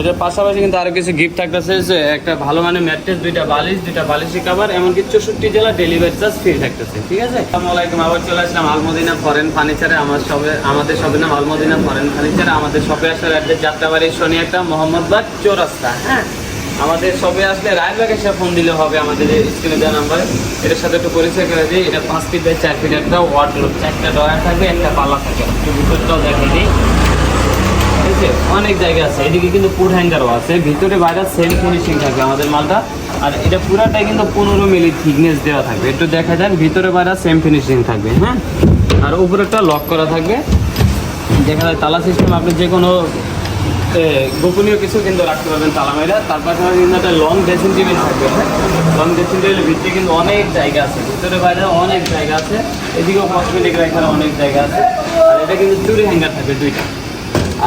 এটার পাশাপাশি কিন্তু আরও কিছু গিফট থাকতেছে যে একটা ভালো মানের ম্যাট্রেস, দুইটা বালিশ, দুইটা বালিশি কাভার এমনকি চৌষট্টি জেলা ডেলিভারি চার্জ ফ্রি থাকতেছে, ঠিক আছে? আসসালামু আলাইকুম, আবার চলে আসলাম আলমদিনা ফরেন ফার্নিচারে আমার সবে আমাদের সবে নাম আলমদিনা ফরেন ফার্নিচারে আমাদের শপে আসার অ্যাড্রেস যাত্রাবাড়ি শনি একটা মোহাম্মদবাগ, চৌরাস্তা হ্যাঁ? আমাদের সবে আসলে রায়বাগ এসে ফোন দিলে হবে আমাদের স্ক্রিনে দেওয়া নাম্বার এটার সাথে একটু পরিচয় করে দিই, এটা পাঁচ ফিট বাই চার ফিট একটা ওয়ার্ডরোব চারটা ডয়ার থাকবে, একটা পাল্লা থাকে একটু ভিতরটাও দেখিয়ে দিই। ঠিক আছে অনেক জায়গা আছে, এদিকে কিন্তু ফুড হ্যাঙ্গারও আছে, ভিতরে বাইরে সেম ফিনিশিং থাকবে আমাদের মালটা। আর এটা পুরাটাই কিন্তু পনেরো মিলি থিকনেস দেওয়া থাকবে। একটু দেখা যান ভিতরে বাইরে সেম ফিনিশিং থাকবে হ্যাঁ? আর উপরেটা লক করা থাকবে। দেখা যায় তালা সিস্টেম আপনি যে কোনো গোপনীয় কিছু কিন্তু রাখতে পারবেন তালা মেয়েরা তার পাশাপাশি কিন্তু একটা লং ড্রেসিং টেবিল থাকবে লং ড্রেসিং টেবিলের ভিতরে কিন্তু অনেক জায়গা আছে, ভিতরে বাইরে অনেক জায়গা আছে। এদিকেও কসমেটিক রাখার অনেক জায়গা আছে। আর এটা কিন্তু চুরি হ্যাঙ্গার থাকবে দুইটা।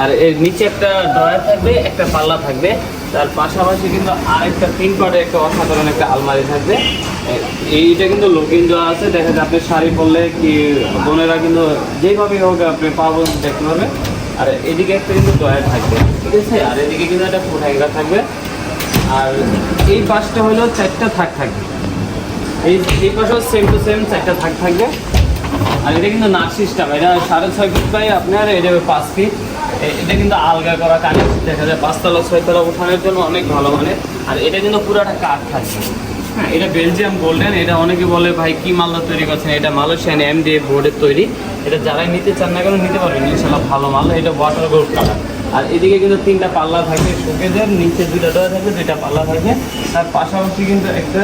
আর এর নিচে একটা ড্রয়ার থাকবে, একটা পাল্লা থাকবে। তার পাশাপাশি কিন্তু আরেকটা তিন পার্টের একটা অসাধারণ একটা আলমারি থাকবে। এইটা কিন্তু লোকিং দেওয়া আছে। দেখা যায় আপনি শাড়ি পরলে কি বোনেরা কিন্তু যেভাবে হোক আপনি পাবো দেখতে পারবে আর এদিকে একটা কিন্তু ড্রয়ার থাকবে, ঠিক আছে? আর এদিকে কিন্তু একটা ফুট হ্যাঙ্গার থাকবে। আর এই পাশটা হলো চারটা থাক থাকবে। এই এই পাশেও সেম টু সেম চারটা থাক থাকবে। আর এটা কিন্তু নাট সিস্টেম এটা সাড়ে ছয় ফিট বাই আপনার, এটা পাঁচ ফিট এটা কিন্তু আলগা করা কানে দেখা যায়, পাঁচতলা, ছয়তলা উঠানোর জন্য অনেক ভালো মানের আর এটা কিন্তু পুরাটা কাঠ থাকবে হ্যাঁ এটা বেলজিয়াম গোল্ডেন এটা অনেকে বলে, ভাই, কি মালদা তৈরি করছেন? এটা মালয়েশিয়ান এম দিয়ে বোর্ডের তৈরি। এটা যারাই নিতে চান না কেন নিতে পারবেন ইনশাল্লাহ ভালো মাল। এটা ওয়াটার গোল্ড কালার আর এদিকে কিন্তু তিনটা পাল্লা থাকবে শোকেজের, নিচে দুইটা ডোয়া থাকবে দুইটা পাল্লা থাকবে তার পাশাপাশি কিন্তু একটা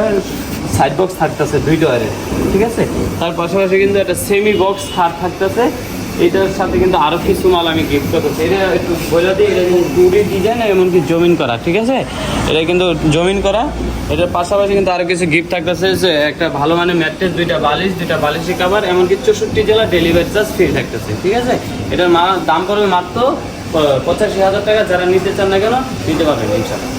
সাইড বক্স থাকতেছে, দুই ডয়ারের ঠিক আছে? তার পাশাপাশি কিন্তু একটা সেমি বক্স থার থাকতেছে। এটার সাথে কিন্তু আরও কিছু মাল আমি গিফট করতেছি এটা একটু বলে দিই এটা কিন্তু টুডি ডিজাইন এমনকি জমিন করা, ঠিক আছে? এটা কিন্তু জমিন করা। এটার পাশাপাশি কিন্তু আরও কিছু গিফট থাকতেছে, যে একটা ভালো মানের ম্যাট্রেস, দুইটা বালিশ, দুইটা বালিশি কাভার এমনকি চৌষট্টি জেলা ডেলিভারি চার্জ ফ্রি থাকতেছে, ঠিক আছে? এটার মা দাম পড়বে মাত্র পঁচাশি হাজার টাকা। যারা নিতে চান না কেন, নিতে পারবেন ইনশাল্লাহ